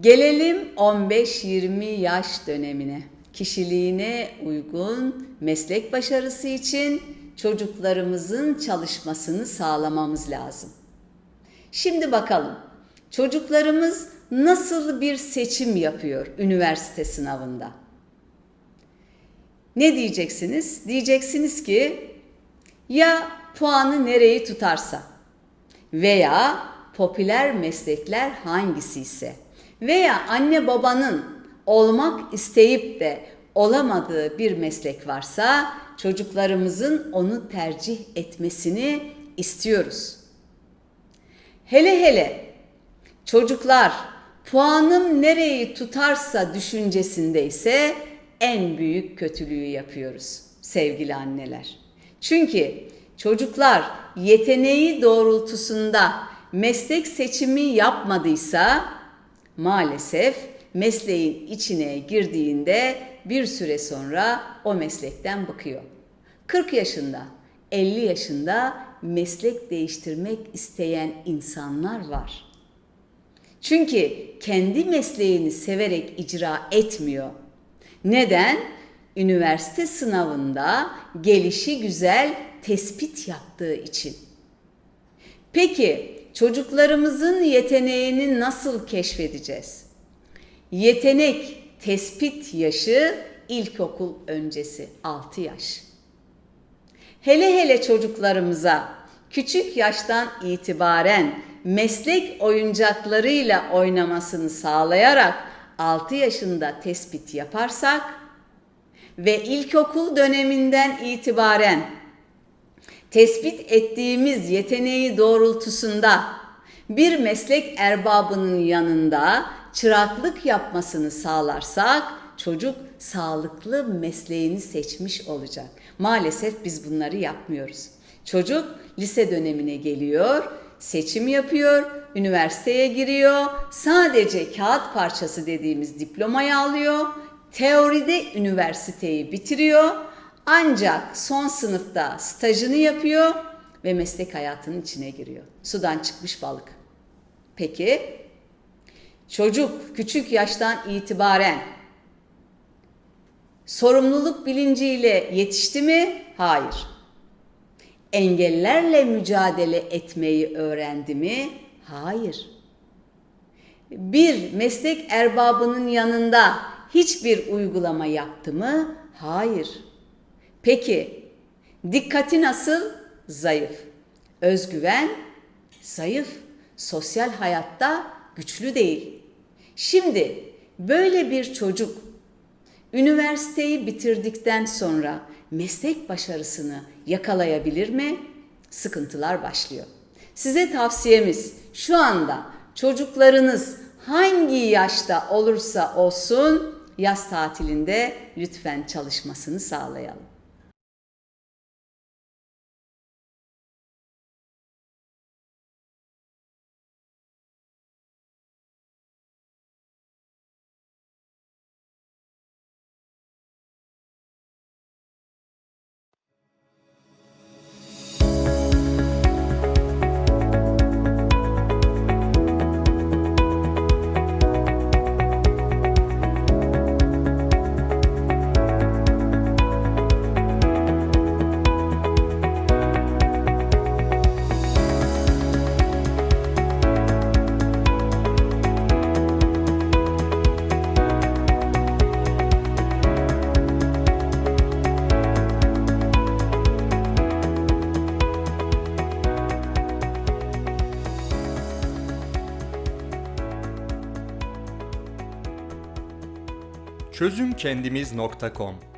Gelelim 15-20 yaş dönemine. Kişiliğine uygun meslek başarısı için çocuklarımızın çalışmasını sağlamamız lazım. Şimdi bakalım çocuklarımız nasıl bir seçim yapıyor üniversite sınavında? Ne diyeceksiniz? Diyeceksiniz ki ya puanı nereyi tutarsa veya popüler meslekler hangisi ise veya anne babanın olmak isteyip de olamadığı bir meslek varsa çocuklarımızın onu tercih etmesini istiyoruz. Hele hele çocuklar puanım nereyi tutarsa düşüncesinde ise en büyük kötülüğü yapıyoruz sevgili anneler. Çünkü çocuklar yeteneği doğrultusunda meslek seçimi yapmadıysa maalesef mesleğin içine girdiğinde bir süre sonra o meslekten bıkıyor. 40 yaşında, 50 yaşında meslek değiştirmek isteyen insanlar var. Çünkü kendi mesleğini severek icra etmiyor. Neden? Üniversite sınavında gelişi güzel tespit yaptığı için. Peki çocuklarımızın yeteneğini nasıl keşfedeceğiz? Yetenek tespit yaşı ilkokul öncesi 6 yaş. Hele hele çocuklarımıza küçük yaştan itibaren meslek oyuncaklarıyla oynamasını sağlayarak 6 yaşında tespit yaparsak ve ilkokul döneminden itibaren tespit ettiğimiz yeteneği doğrultusunda bir meslek erbabının yanında çıraklık yapmasını sağlarsak çocuk sağlıklı mesleğini seçmiş olacak. Maalesef biz bunları yapmıyoruz. Çocuk lise dönemine geliyor, seçim yapıyor, üniversiteye giriyor, sadece kağıt parçası dediğimiz diplomayı alıyor, teoride üniversiteyi bitiriyor, ancak son sınıfta stajını yapıyor ve meslek hayatının içine giriyor. Sudan çıkmış balık. Peki çocuk küçük yaştan itibaren sorumluluk bilinciyle yetişti mi? Hayır. Engellerle mücadele etmeyi öğrendi mi? Hayır. Bir meslek erbabının yanında hiçbir uygulama yaptı mı? Hayır. Peki dikkati nasıl? Zayıf. Özgüven zayıf. Sosyal hayatta güçlü değil. Şimdi böyle bir çocuk üniversiteyi bitirdikten sonra meslek başarısını yakalayabilir mi? Sıkıntılar başlıyor. Size tavsiyemiz şu anda çocuklarınız hangi yaşta olursa olsun yaz tatilinde lütfen çalışmasını sağlayalım. çözümkendimiz.com